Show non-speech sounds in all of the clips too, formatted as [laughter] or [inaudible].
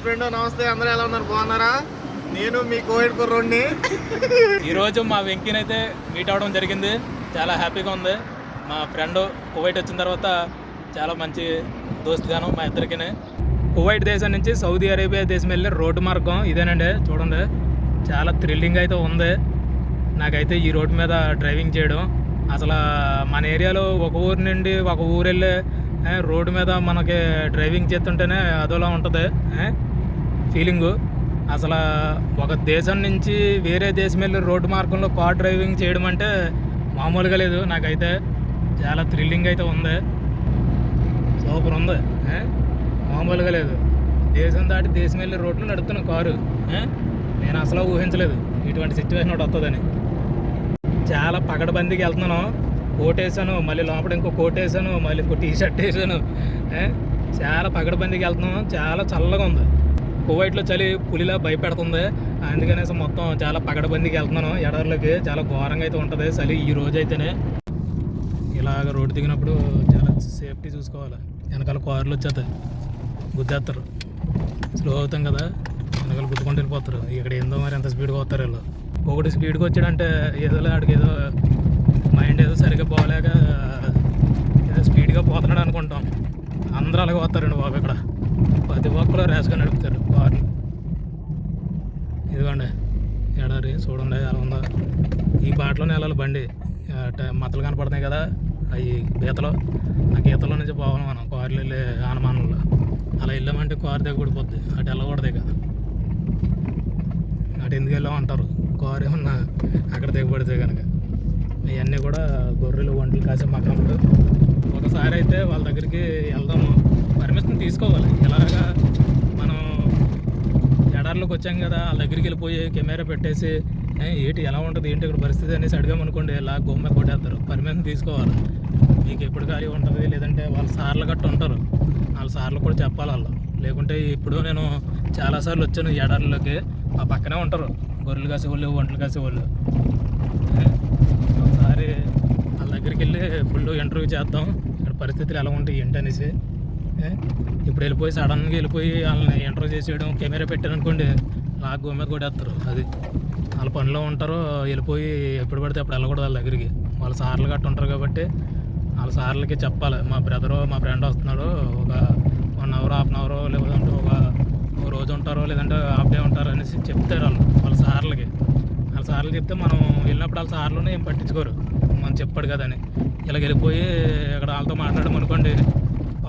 Hi friend నమస్తే అందరూ ఎలా ఉన్నారు? బాగున్నారా? నేను మీ కోవిడ్ కుర్రోడిని. ఈరోజు మా వెంకీని అయితే మీట్ అవ్వడం జరిగింది. చాలా హ్యాపీగా ఉంది. మా ఫ్రెండ్ కువైట్ వచ్చిన తర్వాత చాలా మంచి దోస్తుగాను మా ఇద్దరికి కువైట్ దేశం నుంచి సౌదీ అరేబియా దేశం వెళ్ళే రోడ్డు మార్గం ఇదేనండి చూడండి. చాలా థ్రిల్లింగ్ అయితే ఉంది. నాకైతే ఈ రోడ్డు మీద డ్రైవింగ్ చేయడం అసలు మన ఏరియాలో ఒక ఊరు నుండి ఒక ఊరు వెళ్ళే రోడ్డు మీద మనకి డ్రైవింగ్ చేస్తుంటేనే అదోలా ఉంటుంది ఫీలింగు. అసలు ఒక దేశం నుంచి వేరే దేశం వెళ్ళి రోడ్డు మార్గంలో కార్ డ్రైవింగ్ చేయడం అంటే మామూలుగా లేదు. నాకైతే చాలా థ్రిల్లింగ్ అయితే ఉంది. సూపర్ ఉంది. మామూలుగా లేదు. దేశం దాటి దేశం వెళ్ళి రోడ్లు నడుపుతున్న కారు. నేను అసలు ఊహించలేదు. ఇటువంటి సిచ్యువేషన్ ఒకటి వస్తుందని చాలా పగడబందీకి వెళ్తున్నాను. కోట్ వేసాను మళ్ళీ లోపల ఇంకో కోట్ వేసాను మళ్ళీ ఇంకో టీ షర్ట్ వేసాను చాలా పగడబందీకి వెళ్తున్నాను. చాలా చల్లగా ఉంది. కువైట్లో చలి పులిలా భయపెడుతుంది. అందుకనేసి మొత్తం చాలా పగడబందీకి వెళ్తున్నాను. ఎడారిలోకి చాలా ఘోరంగా అయితే ఉంటుంది. చలి ఈ రోజు అయితేనే. ఇలాగ రోడ్డు దిగినప్పుడు చాలా సేఫ్టీ చూసుకోవాలి. వెనకాల కార్లు వచ్చేస్తాయి. గుద్దేస్తారు. స్లో అవుతాం కదా. వెనకాల గుద్దుకుంటూ వెళ్ళిపోతారు. ఇక్కడ ఏందో మరి ఎంత స్పీడ్గా వస్తారు వీళ్ళు. ఒకటి స్పీడ్గా వచ్చాడంటే ఏదో ఆడికి ఏదో మైండ్ ఏదో సరిగ్గా పోలేక ఏదో స్పీడ్గా పోతున్నాడు అనుకుంటాం. అందరూ అలాగే వస్తారండి బాబు ఇక్కడ. ప్రతి ఒక్కరు ర్యాష్గా నడుపుతారు కార్లు ఇదిగోండి ఎడారి చూడండి ఎలా ఉందో. ఈ బాటలోనే వెళ్ళాలి బండి మతలు కనపడుతున్నాయి కదా అవి గీతలో. ఆ గీతలో నుంచి పోవాలి మనం కార్లు వెళ్ళే ఆనమానంలో. అలా వెళ్ళామంటే కారు దగ్గర పడిపోద్ది అటు వెళ్ళకూడదు కదా అటు ఎందుకు వెళ్ళామంటారు కారు ఏమన్నా అక్కడ దిగబడితే కనుక ఇవన్నీ కూడా గొర్రెలు ఒంటలు కాసే మకాములు. ఒకసారి అయితే వాళ్ళ దగ్గరికి వెళ్దాము. పర్మిషన్ తీసుకోవాలి. ఎలాగా మనం ఎడార్లోకి వచ్చాం కదా వాళ్ళ దగ్గరికి వెళ్ళిపోయి కెమెరా పెట్టేసి ఏంటి ఎలా ఉంటుంది ఏంటి ఇక్కడ పరిస్థితి అనేసి అడిగామనుకోండి ఇలా గొమ్మ కొట్టేస్తారు. పర్మిషన్ తీసుకోవాలి. మీకు ఎప్పుడు ఖాళీ ఉంటుంది లేదంటే వాళ్ళ సార్లు గట్ట ఉంటారు. వాళ్ళ సార్లు కూడా చెప్పాలి వాళ్ళు. లేకుంటే ఇప్పుడు నేను చాలాసార్లు వచ్చాను ఎడారిలోకి ఆ పక్కనే ఉంటారు. గొర్రెలు కాసేవాళ్ళు ఒంటలు కాసేవాళ్ళు. ఒకసారి వాళ్ళ దగ్గరికి వెళ్ళి ఫుల్ ఇంటర్వ్యూ చేద్దాం ఇక్కడ పరిస్థితులు ఎలా ఉంటాయి ఏంటి అనేసి. ఇప్పుడు వెళ్ళిపోయి సడన్గా వెళ్ళిపోయి వాళ్ళని ఎంటర్ చేసేయడం కెమెరా పెట్టారనుకోండి లాగ్ మీద కొట్టేస్తారు. అది వాళ్ళ పనిలో ఉంటారు వెళ్ళిపోయి ఎప్పుడు పడితే అప్పుడు వెళ్ళకూడదు వాళ్ళ దగ్గరికి. వాళ్ళ సార్లు గట్ట ఉంటారు కాబట్టి వాళ్ళ సార్లకి చెప్పాలి. మా బ్రదరు మా ఫ్రెండ్ వస్తున్నాడు ఒక one hour half an hour లేదంటే ఒక ఒక రోజు ఉంటారో లేదంటే హాఫ్ డే ఉంటారో అనేసి చెప్తారు వాళ్ళు వాళ్ళ సార్లకి. వాళ్ళ సార్లు చెప్తే మనం వెళ్ళినప్పుడు వాళ్ళ సార్లు ఏం పట్టించుకోరు. మనం చెప్పాడు కదా అని ఇలా వెళ్ళిపోయి అక్కడ వాళ్ళతో మాట్లాడడం అనుకోండి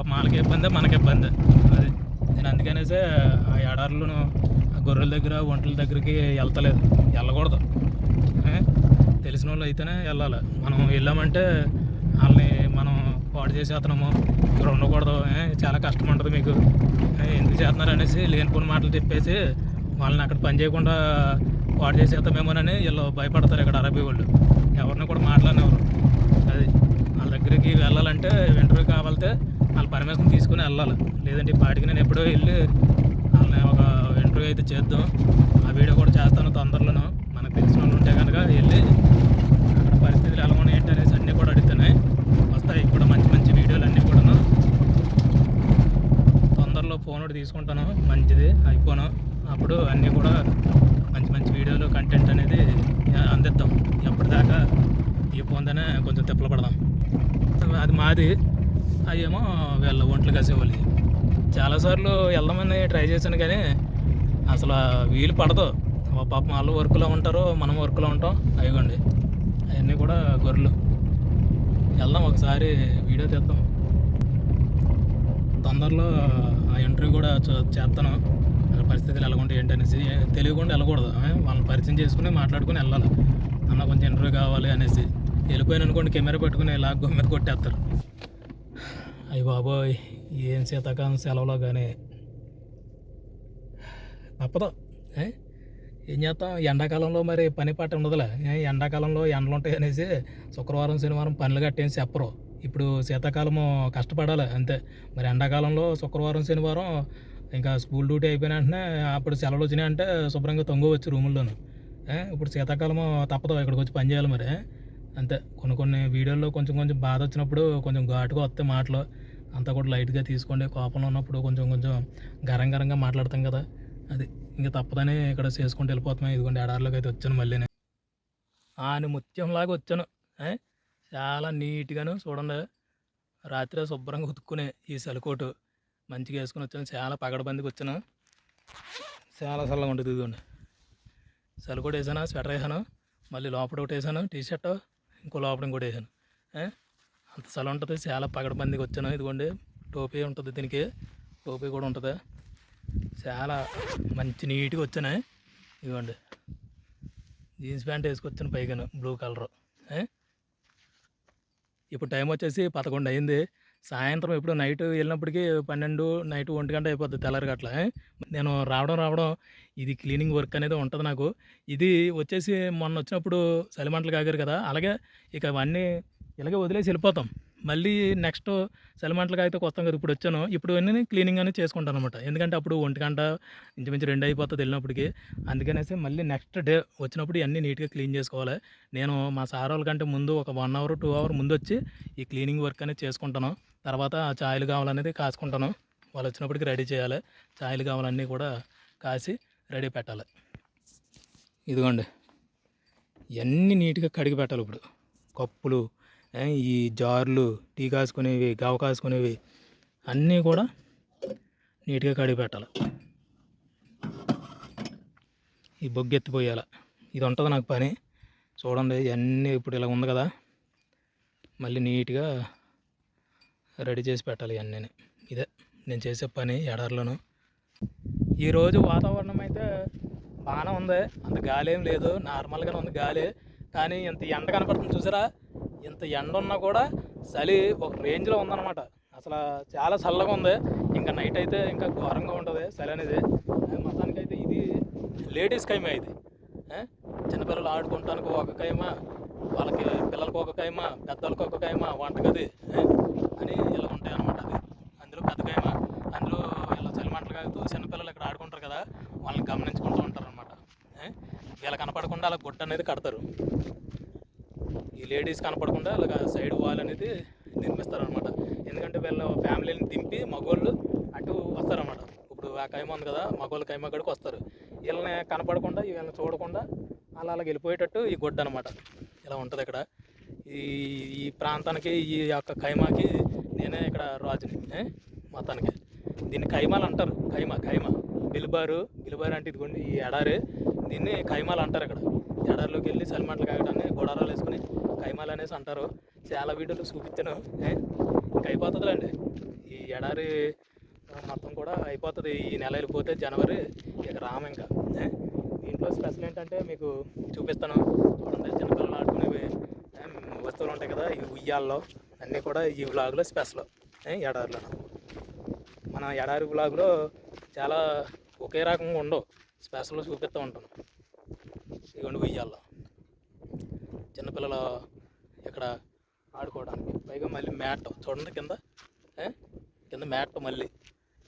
వాళ్ళకి ఇబ్బంది మనకి ఇబ్బంది. అది. నేను అందుకనేసే ఆ ఎడారులను ఆ గొర్రెల దగ్గర ఒంటల దగ్గరికి వెళ్తలేదు. వెళ్ళకూడదు. తెలిసిన వాళ్ళు అయితేనే వెళ్ళాలి. మనం వెళ్ళామంటే వాళ్ళని మనం పాడు చేసేస్తున్నాము. ఇక్కడ ఉండకూడదు. చాలా కష్టం ఉంటుంది మీకు. ఎందుకు చేస్తున్నారు అనేసి లేనిపోని మాటలు చెప్పేసి వాళ్ళని అక్కడ పని చేయకుండా పాడు చేసేస్తామేమోనని వీళ్ళు భయపడతారు ఇక్కడ అరబీ వాళ్ళు. ఎవరిని కూడా మాట్లాడినెవరు. అది. వాళ్ళ దగ్గరికి వెళ్ళాలంటే ఇంటర్వ్యూ కావాలంటే వాళ్ళ పర్మిషన్ తీసుకుని వెళ్ళాలి. లేదంటే పాటికి నేను ఎప్పుడో వెళ్ళి వాళ్ళని ఒక ఇంటర్వ్యూ అయితే చేద్దాం. ఆ వీడియో కూడా చేస్తాను తొందరలోనూ. మనకు తెలిసిన వాళ్ళు ఉంటే కనుక వెళ్ళి అక్కడ పరిస్థితులు ఎలా ఉన్నాయి ఏంటి అనేసి అన్నీ కూడా అడుగుతున్నాయి వస్తాయి కూడా మంచి మంచి వీడియోలు అన్నీ కూడాను. తొందరలో ఫోన్ ఒకటి తీసుకుంటాను. మంచిది ఐఫోన్ అప్పుడు అన్నీ కూడా మంచి మంచి వీడియోలు కంటెంట్ అనేది అందిద్దాం. ఎప్పటిదాకా ఈ ఫోన్తోనే కొంచెం తిప్పలు పడదాం. అది మాది. అవేమో వీళ్ళ ఒంట్లు కాసేవాళ్ళు. చాలాసార్లు వెళ్దామని ట్రై చేశాను కానీ అసలు వీలు పడదు. ఓ పాపం వాళ్ళు వర్క్లో ఉంటారు మనం వర్క్లో ఉంటాం. అయ్యండి అవన్నీ కూడా గొర్రెలు. వెళ్దాం ఒకసారి వీడియో తీద్దాం. తొందరలో ఆ ఇంటర్వ్యూ కూడా చేస్తాను. అక్కడ పరిస్థితులు ఎలాగుంటాయి ఏంటనేసి ఏంటి అనేసి తెలియకుండా వెళ్ళకూడదు. వాళ్ళని పరిచయం చేసుకుని మాట్లాడుకుని వెళ్ళాలి. అన్న కొంచెం ఇంటర్వ్యూ కావాలి అనేసి. వెళ్ళిపోయాను అనుకోండి కెమెరా పెట్టుకుని ఇలా మీద కొట్టేస్తారు. అయ్యి బాబోయ్ ఏం శీతాకాలం సెలవులో కానీ తప్పదు. ఏం? చేస్తాం? ఎండాకాలంలో మరి పని పాట ఉండదులే. ఏ? ఎండాకాలంలో ఎండలు ఉంటాయి అనేసి శుక్రవారం శనివారం పనులు కట్టేసి చెప్పరు. ఇప్పుడు శీతాకాలము కష్టపడాలి అంతే. మరి ఎండాకాలంలో శుక్రవారం శనివారం ఇంకా స్కూల్ డ్యూటీ అయిపోయిన వెంటనే అప్పుడు సెలవులు వచ్చినాయి అంటే శుభ్రంగా తొంగవచ్చు రూముల్లోను. ఇప్పుడు శీతాకాలము తప్పదు ఇక్కడికి వచ్చి పని చేయాలి మరి. అంతే. కొన్ని కొన్ని వీడియోల్లో కొంచెం కొంచెం బాధ వచ్చినప్పుడు కొంచెం ఘాటుగా వస్తాయి మాటలు. అంతా కూడా లైట్గా తీసుకోండి. కోపంలో ఉన్నప్పుడు కొంచెం కొంచెం గరం గరంగా మాట్లాడతాం కదా. అది ఇంకా తప్పదనే ఇక్కడ చేసుకుంటూ వెళ్ళిపోతున్నాం. ఇదిగోండి ఎడారిలోకి అయితే వచ్చాను మళ్ళీ ఆని ముత్యంలాగా వచ్చాను. చాలా నీట్గాను చూడండి. రాత్రి శుభ్రంగా ఉతుక్కునే ఈ సెలకోటు మంచిగా వేసుకుని వచ్చాను. చాలా పగడబందికి వచ్చాను. చాలా చల్లగా ఉంటుంది ఇదిగోండి. సెలకోటు వేసాను స్వెటర్ వేసాను మళ్ళీ లోపల ఒకటి వేసాను టీ షర్ట్ ఇంకో లోపల ఇంకోటి వేసాను. అంత చలి ఉంటుంది. చాలా పగడబందికి వచ్చాను. ఇదిగోండి టోపీ ఉంటుంది దీనికి. టోపీ కూడా ఉంటుంది. చాలా మంచి నీట్గా వచ్చాను. ఇదిగోండి జీన్స్ ప్యాంట్ వేసుకొచ్చాను పైగాను బ్లూ కలర్. ఇప్పుడు టైం వచ్చేసి పదకొండు అయింది. సాయంత్రం ఇప్పుడు నైట్ వెళ్ళినప్పటికీ పన్నెండు నైట్ ఒంటి గంట అయిపోద్ది తెల్లారి అట్లా నేను రావడం రావడం ఇది క్లీనింగ్ వర్క్ అనేది ఉంటుంది నాకు. ఇది వచ్చేసి మొన్న వచ్చినప్పుడు చలిమంటలు కాగారు కదా. అలాగే ఇక అవన్నీ ఇలాగే వదిలేసి వెళ్ళిపోతాం. మళ్ళీ నెక్స్ట్ సెలమంటలకు అయితే వస్తాం కదా ఇప్పుడు వచ్చాను. ఇప్పుడు అన్నీ క్లీనింగ్ అనేది చేసుకుంటాను అనమాట ఎందుకంటే అప్పుడు ఒంటి గంట ఇంచుమించు రెండు అయిపోతుంది వెళ్ళినప్పటికి. అందుకనేసి మళ్ళీ నెక్స్ట్ డే వచ్చినప్పుడు ఇవన్నీ నీట్గా క్లీన్ చేసుకోవాలి. నేను మా సార్ వాళ్ళ కంటే ముందు ఒక వన్ అవర్ టూ అవర్ ముందు వచ్చి ఈ క్లీనింగ్ వర్క్ అనేది చేసుకుంటాను. తర్వాత ఆ ఛాయలు కావాలనేది కాసుకుంటాను వాళ్ళు వచ్చినప్పటికి రెడీ చేయాలి. ఛాయలు కావాలన్నీ కూడా కాసి రెడీ పెట్టాలి. ఇదిగోండి. ఇవన్నీ నీట్గా కడిగి పెట్టాలి ఇప్పుడు. కప్పులు ఈ జార్లు టీ కాసుకునేవి గవ కాసుకునేవి అన్నీ కూడా నీట్గా కడిగి పెట్టాలి. ఈ బొగ్గు ఎత్తిపోయాల. ఇది ఉంటుంది నాకు పని. చూడండి ఇవన్నీ ఇప్పుడు ఇలా ఉంది కదా. మళ్ళీ నీట్గా రెడీ చేసి పెట్టాలి ఇవన్నీ ఇదే నేను చేసే పని ఎడారిలోను. ఈరోజు వాతావరణం అయితే బాగానే ఉంది. అంత గాలి ఏం లేదు. నార్మల్గానే ఉంది గాలి. కానీ ఇంత ఎండ కనపడుతుంది చూసారా? ఇంత ఎండ ఉన్నా కూడా చలి ఒక రేంజ్లో ఉందన్నమాట. అసలు చాలా చల్లగా ఉంది. ఇంకా నైట్ అయితే ఇంకా ఘోరంగా ఉంటుంది చలి అనేది. మొత్తానికైతే ఇది లేడీస్ కైమ ఇది. చిన్నపిల్లలు ఆడుకుంటానికి ఒక కైమ వాళ్ళకి పిల్లలకు ఒక కైమ పెద్దలకు ఒక కైమ వంటగది అని ఇలా ఉంటాయి అన్నమాట అది అందులో పెద్ద కైమ అందులో ఇలా చలిమంటలు కాగుతూ చిన్నపిల్లలు ఇక్కడ ఆడుకుంటారు కదా వాళ్ళని గమనించుకుంటూ ఉంటారు అనమాట వీళ్ళ కనపడకుండా అలా గుడ్డ అనేది కడతారు. ఈ లేడీస్ కనపడకుండా ఇలా సైడ్ వాల్ అనేది నిర్మిస్తారనమాట ఎందుకంటే వీళ్ళ ఫ్యామిలీని దింపి మగోళ్ళు అటు వస్తారనమాట ఇప్పుడు ఆ కైమ ఉంది కదా మగోళ్ళ కైమ కాడికి వస్తారు. వీళ్ళని కనపడకుండా వీళ్ళని చూడకుండా అలా అలా వెళ్ళిపోయేటట్టు ఈ గుడ్డ అనమాట ఇలా ఉంటుంది ఇక్కడ. ఈ ఈ ప్రాంతానికి ఈ యొక్క కైమాకి నేనే ఇక్కడ రాజుని మతానికి. మొత్తానికి దీన్ని కైమాలు అంటారు. కైమా కైమ. బిల్బారు బిల్బారు అంటే ఇదిగోండి ఈ ఎడారి. దీన్ని కైమాలు అంటారు ఇక్కడ. ఎడారిలోకి వెళ్ళి చలిమంటలు కాగటాన్ని గోడారాలు వేసుకుని కైమాలు అనేసి అంటారు. చాలా వీడియోలు చూపించాను. ఇంకా అయిపోతుందిలేండి. ఈ ఎడారి మొత్తం కూడా అయిపోతుంది. ఈ నెల వెళ్ళిపోతే జనవరి ఇక రామ ఇంకా. దీంట్లో స్పెషల్ ఏంటంటే మీకు చూపిస్తాను. చూడండి చిన్నపిల్లలు ఆడుకునేవి వస్తువులు ఉంటాయి కదా ఈ ఉయ్యాల్లో. అన్నీ కూడా ఈ వ్లాగ్లో స్పెషల్. ఎడారిలో మన ఎడారి వ్లాగ్లో చాలా ఒకే రకంగా ఉండవు. స్పెషల్ చూపిస్తూ ఉంటాను. ఇవ్వండి ఉయ్యాల్లో చిన్నపిల్లలు ఇక్కడ ఆడుకోవడానికి. పైగా మళ్ళీ మ్యాట్ చూడండి కింద కింద మ్యాట్ మళ్ళీ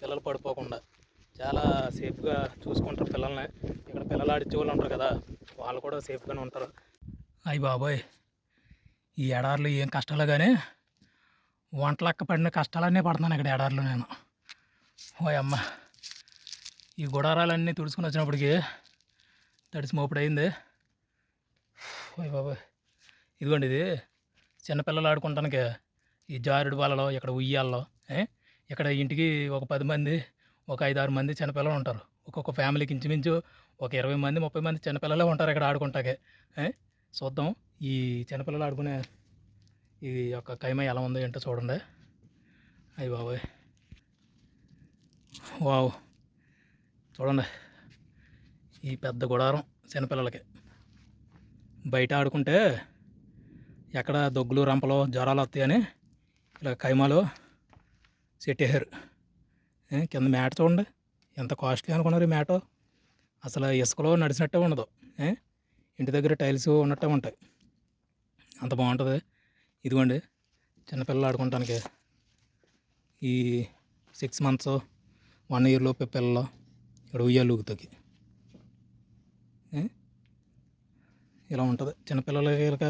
పిల్లలు పడిపోకుండా. చాలా సేఫ్గా చూసుకుంటారు పిల్లల్ని. ఇక్కడ పిల్లలు ఆడిచ్చే వాళ్ళు ఉంటారు కదా వాళ్ళు కూడా సేఫ్గానే ఉంటారు. అయ్యి బాబోయ్ ఈ ఎడార్లు ఏం కష్టాలు కానీ వంటలక్క పడిన కష్టాలన్నీ పడుతున్నాను ఇక్కడ ఎడార్లు నేను. ఓ అమ్మ ఈ గుడారాలన్నీ తుడుచుకుని వచ్చినప్పటికీ తడిసి మోపుడు అయింది. ఓయ్ బాబోయ్. ఇదిగోండి ఇది. చిన్నపిల్లలు ఆడుకుంటానికి ఈ జారుడు బాలలో ఇక్కడ ఉయ్యాలలో ఇక్కడ ఇంటికి ఒక పది మంది ఒక ఐదు ఆరు మంది చిన్నపిల్లలు ఉంటారు. ఒక్కొక్క ఫ్యామిలీకి ఇంచుమించు ఒక ఇరవై మంది ముప్పై మంది చిన్నపిల్లలే ఉంటారు ఇక్కడ ఆడుకుంటాకే చూద్దాం. ఈ చిన్నపిల్లలు ఆడుకునే ఈ యొక్క కైమ ఎలా ఉందో ఏంటో చూడండి. అయ్యి బాబాయ్. వావ్. చూడండి. ఈ పెద్ద గుడారం చిన్నపిల్లలకి. బయట ఆడుకుంటే ఎక్కడ దొగ్గులు రంపలు జ్వరాలు వస్తాయని ఇలా కైమాలో సెట్ అయ్యారు కింద మ్యాట్ చూడండి. ఎంత కాస్ట్లీ అనుకున్నారు ఈ మేట అసలు ఇసుకలో నడిచినట్టే ఉండదు. ఇంటి దగ్గర టైల్స్ ఉన్నట్టే ఉంటాయి. అంత బాగుంటుంది. ఇదిగోండి చిన్నపిల్లలు ఆడుకోవటానికి ఈ సిక్స్ మంత్స్ వన్ ఇయర్లో పిల్లలు ఇక్కడ ఉయ్యాలు ఊగుతాకి. ఇలా ఉంటుంది. చిన్నపిల్లలకి ఇలా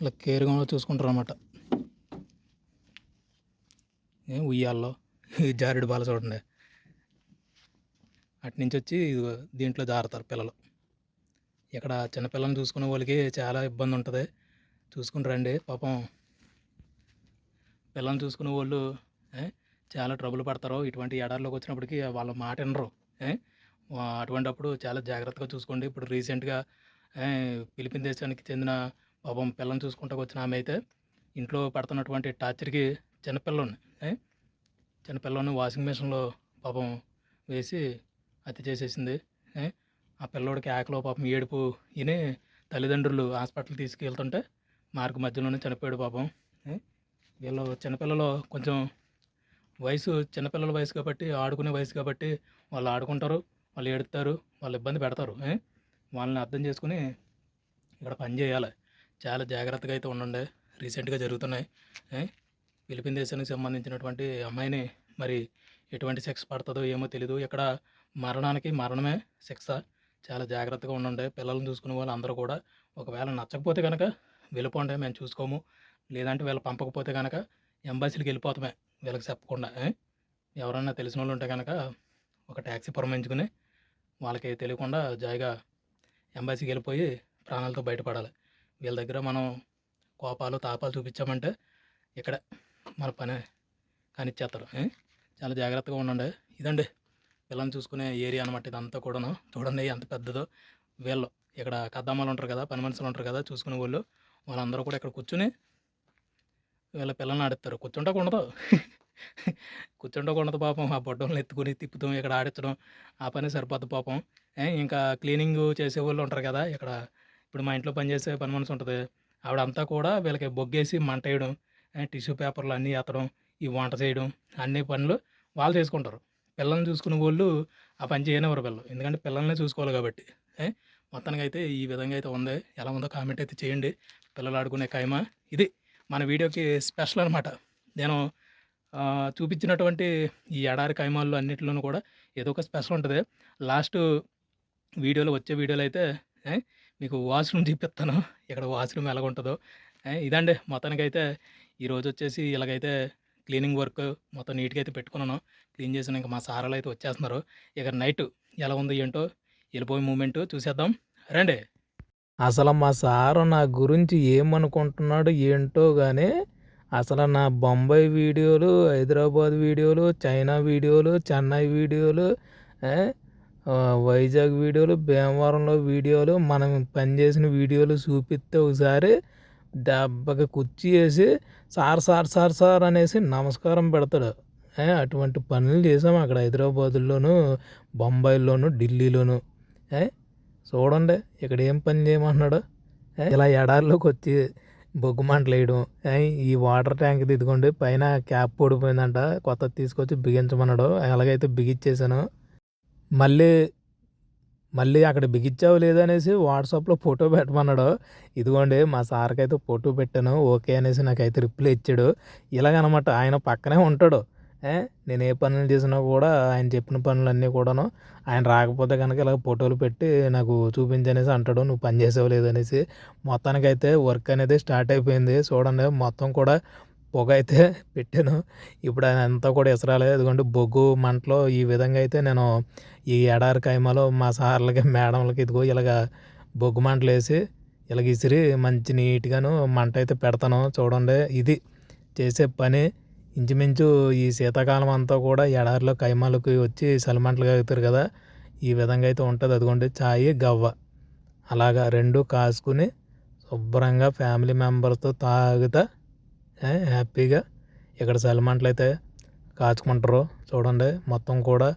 ఇలా కేర్గా చూసుకుంటారు అనమాట ఏ ఉయ్యాల్లో జారుడు బాల చూడండి. అటు నుంచి వచ్చి దీంట్లో జారుతారు పిల్లలు. ఇక్కడ చిన్నపిల్లల్ని చూసుకునే వాళ్ళకి చాలా ఇబ్బంది ఉంటుంది చూసుకుని రండి పాపం పిల్లల్ని చూసుకునే వాళ్ళు చాలా ట్రబుల్ పడతారు. ఇటువంటి ఎడారిలోకి వచ్చినప్పటికీ వాళ్ళ మాట వినరు. అటువంటిప్పుడు చాలా జాగ్రత్తగా చూసుకోండి. ఇప్పుడు రీసెంట్గా ఫిలిపిన్ దేశానికి చెందిన పాపం పిల్లని చూసుకుంటూ వచ్చిన ఆమె అయితే ఇంట్లో పడుతున్నటువంటి టార్చర్కి చిన్నపిల్లని చిన్నపిల్లని వాషింగ్ మిషన్లో పాపం వేసి హత్య చేసేసింది ఆ పిల్లోడికి ఆకలో పాపం ఏడుపు విని తల్లిదండ్రులు హాస్పిటల్ తీసుకెళ్తుంటే మార్గ మధ్యలోనే చనిపోయాడు పాపం వీళ్ళు చిన్నపిల్లలు కొంచెం వయసు చిన్నపిల్లల వయసు కాబట్టి ఆడుకునే వయసు కాబట్టి వాళ్ళు ఆడుకుంటారు. వాళ్ళు ఏడుతారు వాళ్ళు ఇబ్బంది పెడతారు. వాళ్ళని అర్థం చేసుకుని ఇక్కడ పని చేయాలి. చాలా జాగ్రత్తగా అయితే ఉండండి. రీసెంట్గా జరుగుతున్నాయి. ఏ? ఫిలిపిన్ దేశానికి సంబంధించినటువంటి అమ్మాయిని మరి ఎటువంటి శిక్ష పడుతుందో ఏమో తెలీదు. ఇక్కడ మరణానికి మరణమే శిక్ష చాలా జాగ్రత్తగా ఉండండి. పిల్లల్ని చూసుకునే వాళ్ళు అందరూ కూడా. ఒకవేళ నచ్చకపోతే కనుక వెళ్ళిపోండి. మేము చూసుకోము. లేదంటే వీళ్ళు పంపకపోతే కనుక ఎంబాసీలకు వెళ్ళిపోతామే. వీళ్ళకి చెప్పకుండా. ఎవరన్నా తెలిసిన వాళ్ళు ఉంటే కనుక ఒక ట్యాక్సీ పురమించుకుని వాళ్ళకి తెలియకుండా జాయిగా ఎంబసీకి వెళ్ళిపోయి ప్రాణాలతో బయటపడాలి. వీళ్ళ దగ్గర మనం కోపాలు తాపాలు చూపించామంటే ఇక్కడ మన పని కానిచ్చేస్తారు. చాలా జాగ్రత్తగా ఉండండి. ఇదండి పిల్లల్ని చూసుకునే ఏరియా అనమాట ఇదంతా కూడాను. చూడండి ఎంత పెద్దదో. వీళ్ళు ఇక్కడ కద్దమ్మలు ఉంటారు కదా పని మనుషులు ఉంటారు కదా చూసుకునే వాళ్ళు. వాళ్ళందరూ కూడా ఇక్కడ కూర్చుని వీళ్ళ పిల్లల్ని ఆడిస్తారు. కూర్చుంటా ఉండదు. కూర్చుంటాకు పాపం. ఆ బొడ్డల్ని ఎత్తుకుని తిప్పుతాం ఇక్కడ ఆడించడం ఆ పని సరిపోద్ది పాపం. ఏ, ఇంకా క్లీనింగ్ చేసే వాళ్ళు ఉంటారు కదా ఇక్కడ ఇప్పుడు మా ఇంట్లో పనిచేసే పని మనసు ఉంటుంది. ఆవిడంతా కూడా వీళ్ళకి బొగ్గేసి మంట వేయడం ఏ, టిష్యూ పేపర్లు అన్నీ ఎత్తడం ఈ వంట చేయడం అన్ని పనులు వాళ్ళు చేసుకుంటారు. పిల్లల్ని చూసుకునే వాళ్ళు ఆ పని చేయనివ్వరు పిల్లలు ఎందుకంటే పిల్లల్ని చూసుకోవాలి కాబట్టి. ఏ, మొత్తానికి అయితే ఈ విధంగా అయితే ఉంది. ఎలా ఉందో కామెంట్ అయితే చేయండి. పిల్లలు ఆడుకునే ఖైమా. ఇది మన వీడియోకి స్పెషల్ అనమాట నేను చూపించినటువంటి ఈ ఎడారి కైమాల్లో అన్నిట్లోనూ కూడా ఏదో ఒక స్పెషల్ ఉంటుంది. లాస్ట్ వీడియోలో వచ్చే వీడియోలో అయితే మీకు వాష్రూమ్ చూపిస్తాను. ఇక్కడ వాష్రూమ్ ఎలాగ ఉంటుందో. ఇదండి. మొత్తానికి అయితే ఈరోజు వచ్చేసి ఇలాగైతే క్లీనింగ్ వర్క్ మొత్తం నీట్గా అయితే పెట్టుకున్నాను. క్లీన్ చేసిన ఇంకా మా సారాలు అయితే వచ్చేస్తున్నారు. ఇక నైట్ ఎలా ఉంది ఏంటో వెళ్ళిపోయే మూమెంట్ చూసేద్దాం. రండి. అసలు మా సారు నా గురించి ఏమనుకుంటున్నాడు ఏంటో కానీ అసలు నా బొంబాయి వీడియోలు హైదరాబాద్ వీడియోలు చైనా వీడియోలు చెన్నై వీడియోలు వైజాగ్ వీడియోలు భీమవరంలో వీడియోలు మనం పనిచేసిన వీడియోలు చూపిస్తే ఒకసారి దెబ్బకి కుర్చీ వేసి సార్ సార్ సార్ సార్ అనేసి నమస్కారం పెడతాడు. అటువంటి పనులు చేసాం అక్కడ హైదరాబాదులోను బొంబాయిలోను ఢిల్లీలోను. చూడండి ఇక్కడ ఏం పని చేయమంటున్నాడు? ఇలా ఎడారిలోకి వచ్చి బొగ్గు మంటలు ఈ వాటర్ ట్యాంక్ ఇదిగోండి పైన క్యాప్ ఊడిపోయిందంట కొత్తది తీసుకొచ్చి బిగించమన్నాడు. ఎలాగైతే బిగించేశాను మళ్ళీ మళ్ళీ అక్కడ బిగించావు లేదనేసి వాట్సాప్లో ఫోటో పెట్టమన్నాడు. ఇదిగోండి మా సార్కి అయితే ఫోటో పెట్టాను. ఓకే అనేసి నాకైతే రిప్లై ఇచ్చాడు. ఇలాగనమాట ఆయన పక్కనే ఉంటాడు. నేను ఏ పనులు చేసినా కూడా ఆయన చెప్పిన పనులన్నీ కూడాను ఆయన రాకపోతే కనుక ఇలా ఫోటోలు పెట్టి నాకు చూపించనేసి అంటాడు నువ్వు పని చేసావు లేదనేసి. మొత్తానికైతే వర్క్ అనేది స్టార్ట్ అయిపోయింది. చూడండి మొత్తం కూడా పొగ అయితే [laughs] పెట్టాను. ఇప్పుడు ఆయన అంతా కూడా ఇసరాలే. ఎందుకంటే బొగ్గు మంటలో ఈ విధంగా అయితే నేను ఈ ఎడారి కైమలో మా సార్లకి మేడంలకి ఇదిగో ఇలాగ బొగ్గు మంటలు వేసి ఇలాగ ఇసిరి మంచి నీట్గాను మంట అయితే పెడతాను. చూడండి ఇది చేసే పని. ఇంచుమించు ఈ శీతాకాలం అంతా కూడా ఎడారిలో కైమాలకు వచ్చి సలిమంటలు కాగుతారు కదా ఈ విధంగా అయితే ఉంటుంది. అదిగోండి చాయ్ గవ్వ. అలాగా రెండు కాసుకుని శుభ్రంగా ఫ్యామిలీ మెంబర్తో తాగుతా హ్యాపీగా ఇక్కడ సలిమంటలు అయితే కాచుకుంటారు. చూడండి మొత్తం కూడా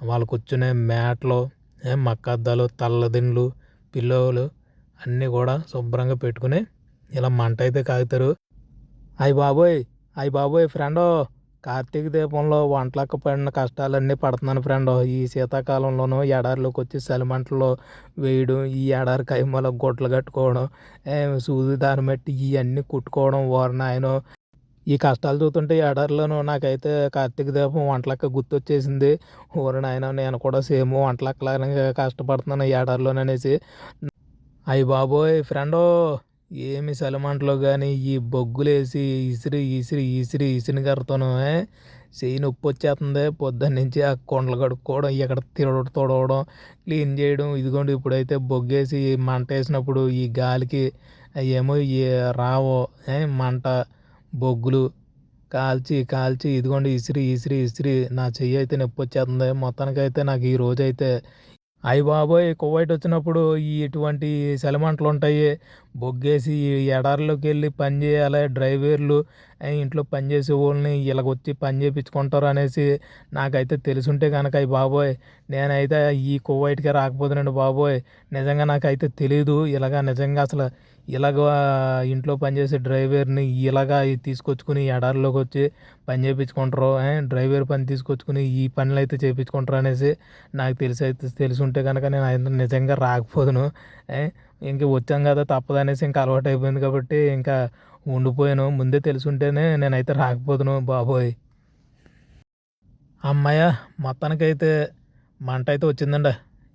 వాళ్ళు కూర్చునే మ్యాట్లు మక్కద్దాలు తల్లదిండ్లు పిల్లోలు అన్నీ కూడా శుభ్రంగా పెట్టుకుని ఇలా మంట అయితే కాగుతారు. అయ్యి బాబోయ్! అయ్యి బాబోయ్ ఫ్రెండో కార్తీక దీపంలో వంటలకు పడిన కష్టాలన్నీ పడుతున్నాను ఫ్రెండ్. ఈ శీతాకాలంలోనూ ఎడారిలోకి వచ్చి చలిమంటలో వేయడం ఈ ఎడారి కైమలకు గుడ్లు కట్టుకోవడం సూది దారం బట్టి ఇవన్నీ కుట్టుకోవడం వారిని ఆయన ఈ కష్టాలు చూస్తుంటే ఎడారిలోనూ నాకైతే కార్తీక దీపం వంటలక్క గుర్తొచ్చేసింది. ఊరిని నాయన నేను కూడా సేమ్ వంటలక్కలాగా కష్టపడుతున్నాను ఈ ఎడారిలోననేసి. అయ్యి బాబోయ్ ఫ్రెండో ఏమి సలమంటలో కానీ ఈ బొగ్గులేసి ఇసిరి ఇసిరి ఇసిరి ఇసిరి కర్రతోను చెయ్యి నొప్పి వచ్చేస్తుంది పొద్దున్న నుంచి ఆ కొండలు కడుక్కోవడం ఇక్కడ తిరగడం తొడవడం క్లీన్ చేయడం. ఇదిగోండి ఇప్పుడైతే బొగ్గేసి మంట వేసినప్పుడు ఈ గాలికి ఏమో ఈ రావో ఏ, మంట బొగ్గులు కాల్చి కాల్చి ఇదిగోండి ఇసిరి ఇసిరి ఇసిరి. నా చెయ్యి అయితే నొప్పి వచ్చేస్తుంది మొత్తానికైతే నాకు ఈ రోజైతే అయ్యి బాబోయ్ కువైట్ వచ్చినప్పుడు ఈ ఇటువంటి సెలమంటలు ఉంటాయి బొగ్గేసి ఎడారిలోకి వెళ్ళి పని చేయాలి డ్రైవర్లు ఇంట్లో పని చేసే వాళ్ళని ఇలాగొచ్చి పని చేయించుకుంటారు అనేసి నాకైతే తెలుసుంటే కనుక అయ్యి బాబోయ్ నేనైతే ఈ కువైట్కే రాకపోతున్నాను బాబోయ్. నిజంగా నాకైతే తెలియదు ఇలాగా నిజంగా అసలు ఇలాగ ఇంట్లో పనిచేసే డ్రైవర్ని ఇలాగా తీసుకొచ్చుకుని ఎడారిలోకి వచ్చి పని చేయించుకుంటారు డ్రైవర్ పని తీసుకొచ్చుకుని ఈ పనులు అయితే చేయించుకుంటారు అనేసి నాకు తెలిసి అయితే తెలిసి ఉంటే కనుక నేను నిజంగా రాకపోదును ఇంక వచ్చాం కదా తప్పదనేసి ఇంకా అలవాటు అయిపోయింది కాబట్టి ఇంకా ఉండిపోయాను ముందే తెలిసి ఉంటేనే నేనైతే రాకపోదును బాబోయ్ అమ్మాయ మొత్తానికైతే మంట అయితే వచ్చిందండి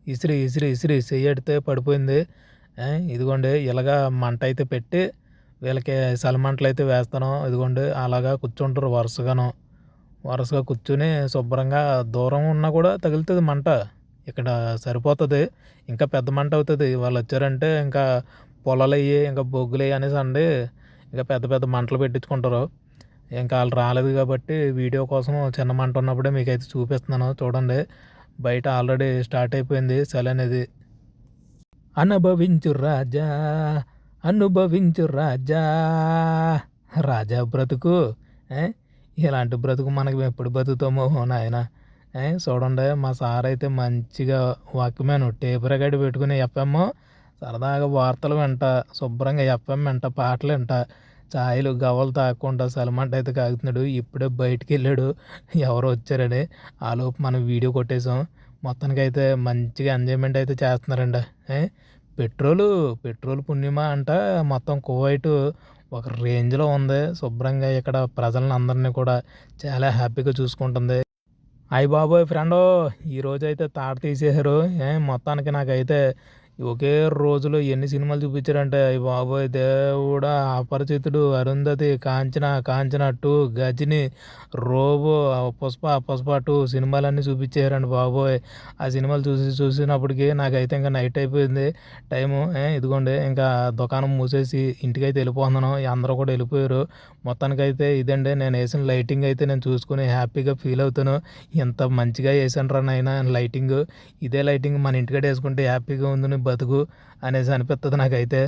ఇసిరి ఇసిరి ఇసిరి చెయ్యడితే పడిపోయింది ఇదిగోండి ఇలాగా మంట అయితే పెట్టి వీళ్ళకి సలమంటలు అయితే వేస్తాను ఇదిగోండి అలాగా కూర్చుంటారు వరుసగాను. వరుసగా కూర్చుని శుభ్రంగా దూరం ఉన్నా కూడా తగులుతుంది మంట. ఇక్కడ సరిపోతుంది. ఇంకా పెద్ద మంట అవుతుంది. వాళ్ళు వచ్చారంటే ఇంకా పొలాలు అయ్యి ఇంకా బొగ్గులు అయ్యి అనేసి అండి ఇంకా పెద్ద పెద్ద మంటలు పెట్టించుకుంటారు. ఇంకా వాళ్ళు రాలేదు కాబట్టి వీడియో కోసం చిన్న మంట ఉన్నప్పుడే మీకైతే చూపిస్తున్నాను. చూడండి బయట ఆల్రెడీ స్టార్ట్ అయిపోయింది చలి అనేది. అనుభవించు రాజా అనుభవించు రాజా. రాజా బ్రతుకు ఇలాంటి బ్రతుకు మనకి ఎప్పుడు బతుకుతామో నాయన. చూడండి మా సార్ అయితే మంచిగా వాక్యమేను టేప్ రికార్డు పెట్టుకుని ఎఫ్ఎం సరదాగా వార్తలు వింట శుభ్రంగా ఎఫ్ఎం వింట పాటలు వింట. ఛాయలు గవ్వలు తాగకుండా సలమంట అయితే కాగుతున్నాడు ఇప్పుడే బయటికి వెళ్ళాడు. ఎవరు వచ్చారని ఆలోపు మనం వీడియో కొట్టేసాం మొత్తానికి అయితే మంచిగా ఎంజాయ్మెంట్ అయితే చేస్తున్నారండి. పెట్రోలు పెట్రోల్ పుణ్యమా అంట. మొత్తం కువైట్ ఒక రేంజ్లో ఉంది. శుభ్రంగా ఇక్కడ ప్రజలను అందరినీ కూడా చాలా హ్యాపీగా చూసుకుంటుంది. అయ్య బాబోయ్ ఫ్రెండ్ ఈరోజు అయితే తాట తీసేశారు. ఏ? మొత్తానికి నాకైతే ఒకే రోజులో ఎన్ని సినిమాలు చూపించారంటే అయ్యి బాబోయ్ దేవుడా Aparichitudu Arundhati Kanchana Kanchana two Ghajini Robo Pushpa Pushpa two సినిమాలన్నీ చూపించారండి బాబోయ్. ఆ సినిమాలు చూసి చూసినప్పటికీ నాకైతే ఇంకా నైట్ అయిపోయింది. టైము ఇదిగోండి ఇంకా దుకాణం మూసేసి ఇంటికైతే వెళ్ళిపోతున్నాను. అందరూ కూడా వెళ్ళిపోయారు. మొత్తానికైతే ఇదండి నేను వేసిన లైటింగ్ అయితే నేను చూసుకుని హ్యాపీగా ఫీల్ అవుతాను. ఎంత మంచిగా వేసాను రా నాయన లైటింగ్. ఇదే లైటింగ్ మన ఇంటికాడ వేసుకుంటే హ్యాపీగా ఉందని బతుకు అనేసి అనిపిస్తుంది నాకైతే.